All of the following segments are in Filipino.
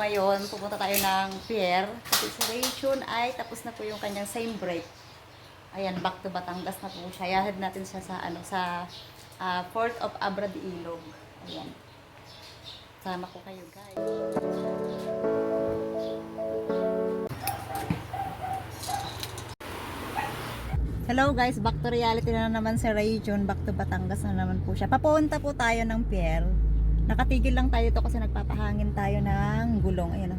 ngayon, pupunta tayo ng pier. Kasi si Rachel ay tapos na po yung kanyang same break. Ayan, back to Batangas na po siya. Yahed natin siya sa, ano, sa ah, Port of Abra de Ilog. Ayan. Sama ko kayo, guys. Hello guys, back to reality na naman si Rayjun, back to Batangas na naman po siya. Papunta po tayo ng pier. Nakatigil lang tayo to kasi nagpapahangin tayo ng gulong. Ayan o.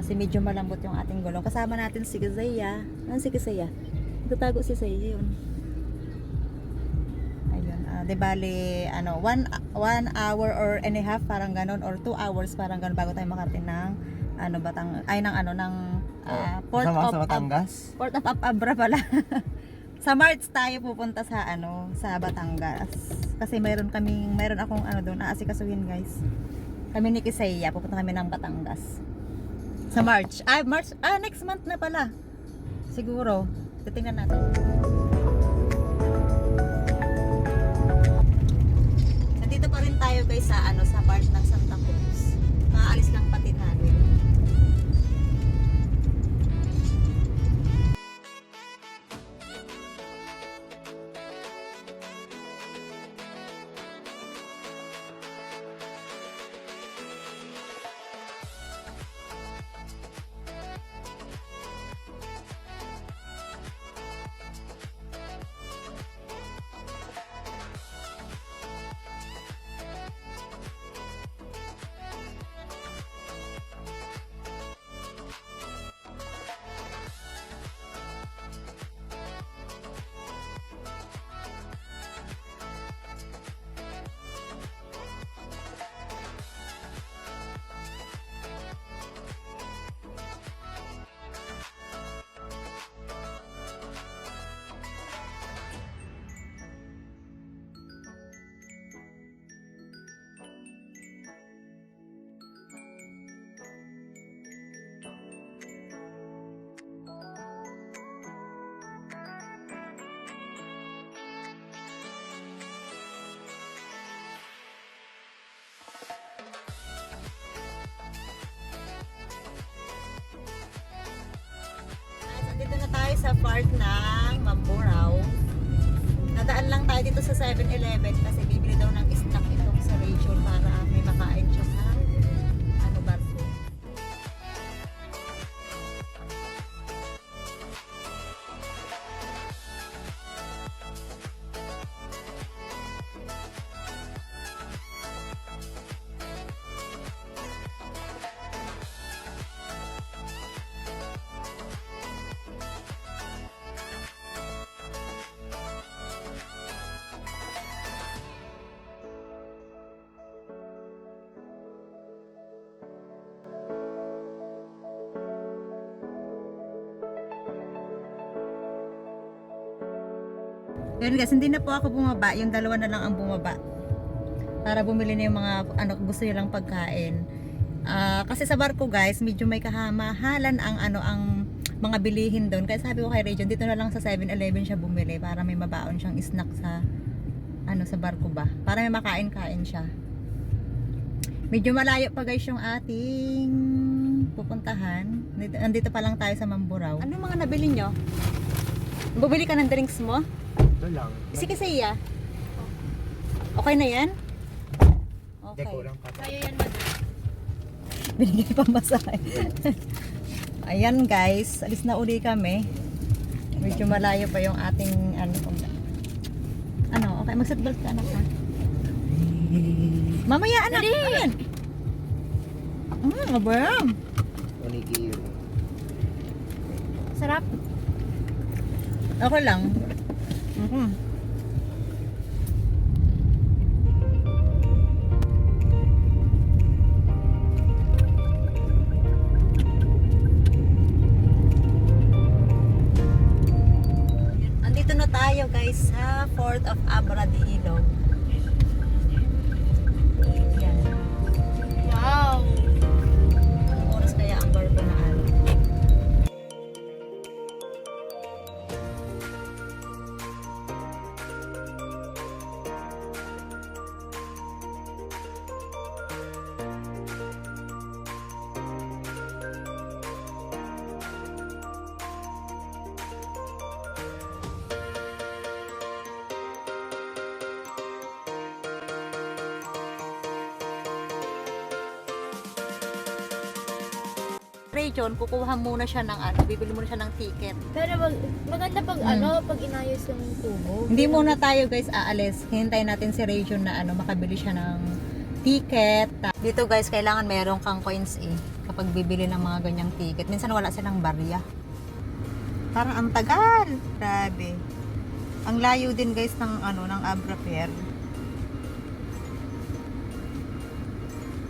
Kasi medyo malambot yung ating gulong. Kasama natin si Kizaya. Ano si Kizaya? Tatago si Kizaya yun. Ayun. ah, de bali, ano, one, one hour or and a half parang ganon or two hours parang ganon bago tayo makarating ng ano, Batang, ay ng ano, ng ah, Port of sa Ab-. Port of Ab- Abra pala. sa March tayo pupunta sa ano, sa Batangas. Kasi mayroon kaming, mayroon akong ano doon, aasikasuhin guys. Kami ni Kisaya, pupunta kami ng Batangas. Sa March. Ah, March, ah, next month na pala. Siguro. Titingnan natin. Nandito pa rin tayo guys sa ano, sa part tayo sa part ng Mamburao. Nadaan lang tayo dito sa 7-Eleven kasi bibili daw ng snack itong sa Rachel Yun guys, hindi na po ako bumaba. Yung dalawa na lang ang bumaba. Para bumili na yung mga ano, gusto nilang pagkain. Ah, kasi sa barko guys, medyo may kahamahalan ang ano ang mga bilihin doon. Kaya sabi ko kay Region, dito na lang sa 7-Eleven siya bumili para may mabaon siyang snack sa ano sa barko ba. Para may makain-kain siya. Medyo malayo pa guys yung ating pupuntahan. Nandito, nandito pa lang tayo sa Mamburao. Ano mga nabili nyo? Bumili ka ng drinks mo? Ito lang. Si kasi ya. Okay na yan? Okay. kulang pa. Kaya yan, madam. Binigay pa masahe. Ayan guys, alis na uli kami. Medyo malayo pa yung ating ano kung ano, okay, mag-seatbelt ka anak ha. Mamaya anak, ayan. Mm, abam. Onigiri. Sarap. Okay lang. Mhm. Andito na tayo guys sa Port of Abra de Ilog. Region, kukuha muna siya ng ano, bibili muna siya ng ticket. Pero mag, maganda pag Hmm. ano, pag inayos yung tubo. Hindi muna tayo guys aalis. Hintayin natin si region na ano, makabili siya ng ticket. Dito guys, kailangan meron kang coins eh. Kapag bibili ng mga ganyang ticket. Minsan wala silang barya. Parang ang tagal. Grabe. Ang layo din guys ng ano ng Abra Fair.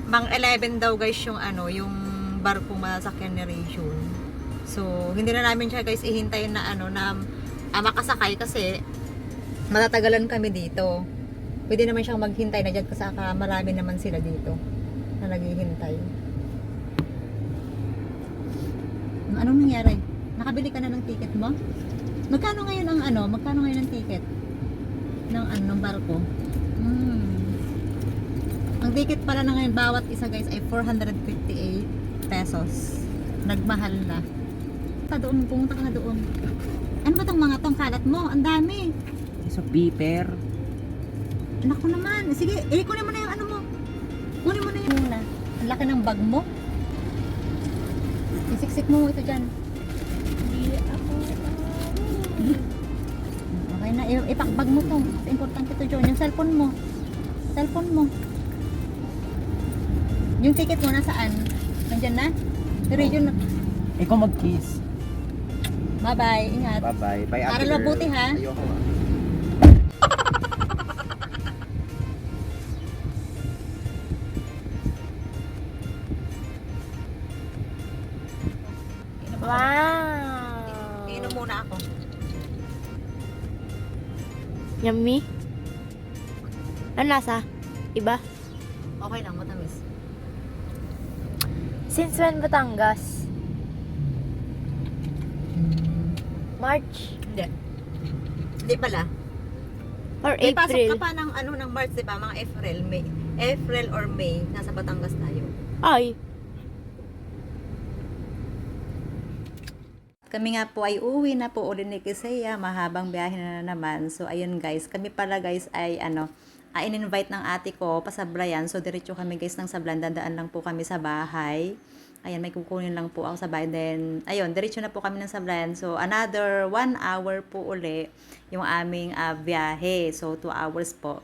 Bang 11 daw guys yung ano, yung barko masakyan ni Region. So, hindi na namin siya guys ihintayin na ano na ah, makasakay kasi matatagalan kami dito. Pwede naman siyang maghintay na dyan kasi marami naman sila dito na naghihintay. Anong nangyari? Nakabili ka na ng ticket mo? Magkano ngayon ang ano? Magkano ngayon ang ticket? Ng ano, ng barko? Hmm. Ang ticket pala na ngayon bawat isa guys ay 458 pesos. Nagmahal na. Pa doon, pumunta ka na doon. Ano ba tong mga tong kalat mo? Ang dami. Sa beeper. Anak ko naman. Sige, eh, kunin mo na yung ano mo. Kunin mo na yung muna. Ang laki ng bag mo. Isiksik mo ito dyan. Hindi ako. Okay na, ipakbag mo to. Importante to John. Yung cellphone mo. Cellphone mo. Yung ticket mo nasaan? Nandyan na? Region na. Ikaw mag-kiss. Bye-bye. Ingat. Bye-bye. Bye, ate Aral girl. mabuti, ha? Ayoko ah. Wow. Inom muna ako. Yummy. Ano lasa? Iba? Okay lang. Since when Batangas? March? Hindi. Hindi pala. Or May pasok ka April? pa ng ano ng March, 'di ba? Mga April, May. April or May, nasa Batangas tayo. Ay. Kami nga po ay uwi na po ulit ni Kisaya, mahabang biyahe na naman. So ayun guys, kami pala guys ay ano, ay in-invite ng ate ko pa Sablayan. So diretso kami guys ng Sablan, dadaan lang po kami sa bahay. Ayan, may kukunin lang po ako sa bahay. Then, ayun, diretso na po kami ng Sablayan. So, another one hour po uli yung aming ah, biyahe. So, two hours po.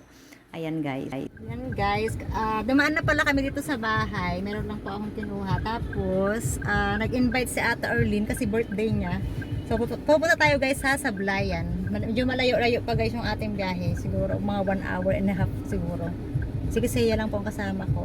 Ayan guys. Ayan guys, ah, dumaan na pala kami dito sa bahay. Meron lang po akong kinuha. Tapos, ah, nag-invite si Ate Arlene kasi birthday niya. So, pupu- pupunta tayo guys sa Sablayan. Mal- Medyo malayo-layo pa guys yung ating biyahe. Siguro mga one hour and a half siguro. Sige, saya lang po ang kasama ko.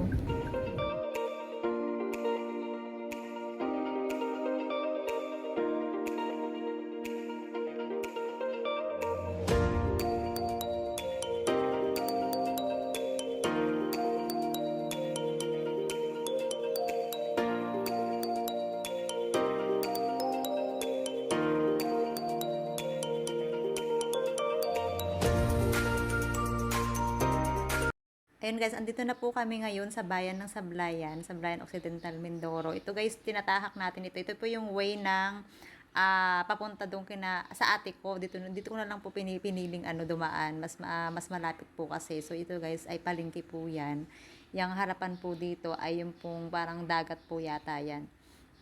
Ayun guys, andito na po kami ngayon sa bayan ng Sablayan, Sablayan Occidental, Mindoro. Ito guys, tinatahak natin ito. Ito po yung way ng ah, papunta doon kina sa ate ko. Dito dito ko na lang po pini- piniling ano dumaan. Mas ma- mas malapit po kasi. So ito guys ay palengke po 'yan. Yang harapan po dito ay yung pong parang dagat po yata 'yan.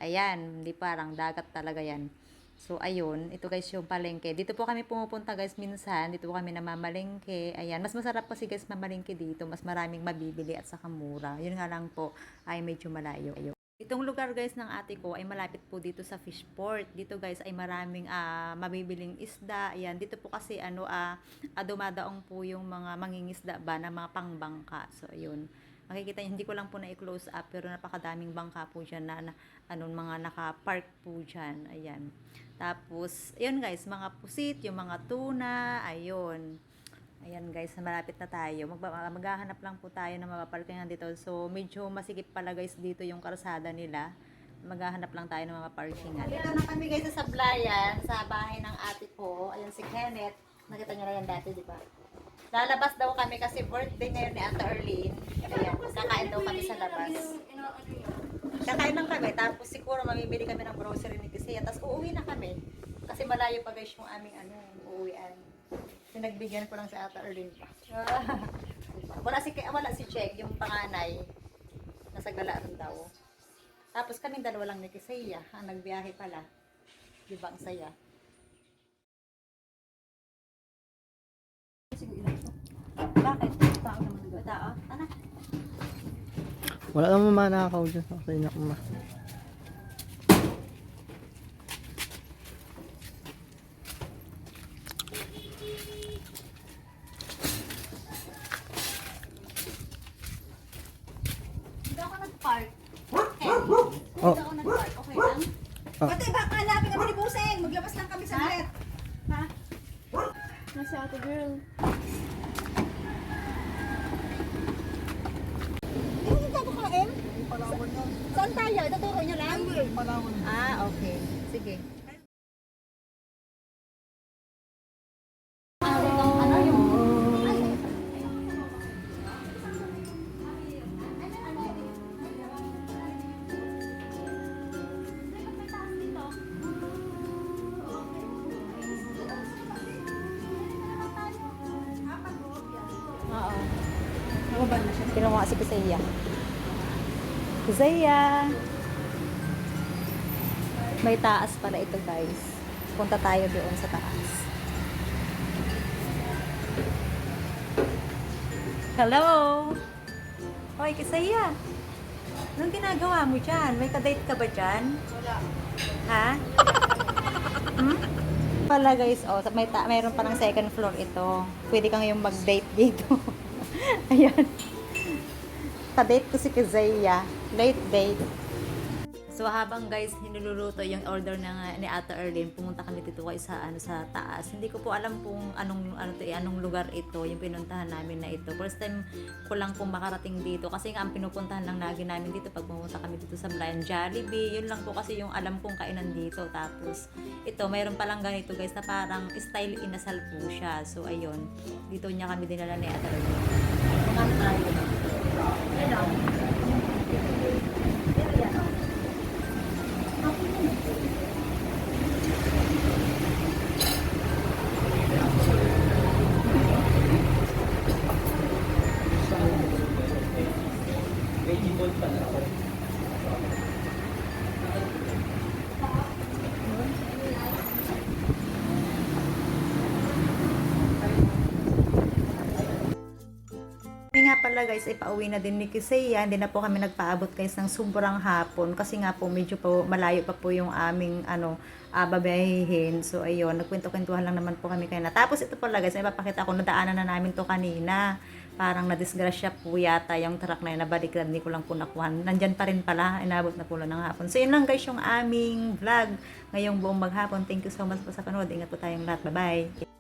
Ayan, hindi parang dagat talaga 'yan. So, ayun. Ito guys yung palengke. Dito po kami pumupunta guys minsan. Dito po kami namamalengke. Ayan. Mas masarap kasi guys mamalengke dito. Mas maraming mabibili at saka mura. Yun nga lang po ay medyo malayo. Itong lugar guys ng ate ko ay malapit po dito sa Fishport. Dito guys ay maraming ah, mabibiling isda. Ayan, dito po kasi ano ah, dumadaong po yung mga mangingisda ba na mga pangbangka. So ayun. Makikita niyo, hindi ko lang po na i-close up pero napakadaming bangka po diyan na, na ano mga naka-park po diyan. Ayan. Tapos, ayun guys, mga pusit, yung mga tuna, ayun. Ayan guys, malapit na tayo. Magba- maghahanap lang po tayo ng mapaparkingan dito. So, medyo masigip pala guys dito yung karsada nila. Maghahanap lang tayo ng mga parkingan. Dito na kami guys sa Sablayan, sa bahay ng ate ko. Ayan si Kenneth. Nakita niyo na yan dati, di ba? Lalabas daw kami kasi birthday ngayon ni Ate Arlene. Ayan, kakain daw kami sa labas. Kakain lang kami, tapos siguro mamimili kami ng grocery ni Kisaya, tapos uuwi na kami. Kasi malayo pa guys yung aming ano, uuwian. Pinagbigyan ko lang sa Ate Arlene pa. wala si wala si Check, yung panganay. Nasa galaan daw. Tapos kaming dalawa lang ni Kisaya, ang nagbiyahe pala. Di ba ang saya? Wala naman manakaw dyan sa kusina ko ma. Hindi ako nag-park. Eh, Oh. hindi ako nag-park. Okay lang? Ah. Pati baka hanapin kami ni Buseng. Maglabas lang kami sa net. Ha? Nasa ate girl. Hindi ka kakain? Saan tayo? Ituturo niyo lang? Ah, okay. Sige. Ano Oo. Kinuha si Kusaya. Kusaya! May taas pala ito guys. Punta tayo doon sa taas. Hello! Hoy, Kisaya! Anong ginagawa mo dyan? May kadate ka ba dyan? Wala. Ha? hmm? Pala guys, oh, may ta mayroon pa ng second floor ito. Pwede kang yung mag-date dito. Ayan. Pa-date ko si Kazaya. Late date. So habang guys hinululuto yung order ng ni Ate Erlyn, pumunta kami dito guys sa ano sa taas. Hindi ko po alam kung anong ano to, eh, anong lugar ito, yung pinuntahan namin na ito. First time ko lang pong makarating dito kasi nga ang pinupuntahan lang lagi namin dito pag pumunta kami dito sa Brian Jollibee. Yun lang po kasi yung alam kong kainan dito. Tapos ito, mayroon palang ganito guys na parang style inasal po siya. So ayun, dito niya kami dinala ni Ate Erlyn. Mga tayo. Hello. Pala guys, ay pauwi na din ni Kisaya. Hindi na po kami nagpaabot guys ng sobrang hapon. Kasi nga po, medyo po, malayo pa po yung aming ano, uh. So ayun, nagkwento-kwentuhan lang naman po kami kanina. Tapos ito pala guys, may papakita ko, nadaanan na namin to kanina. Parang nadisgrasya po yata yung truck na yun. Nabaliktad, hindi ko lang po nakuha. Nandyan pa rin pala, inabot na po lang ng hapon. So yun lang guys yung aming vlog ngayong buong maghapon. Thank you so much po sa panood. Ingat po tayong lahat. Bye-bye.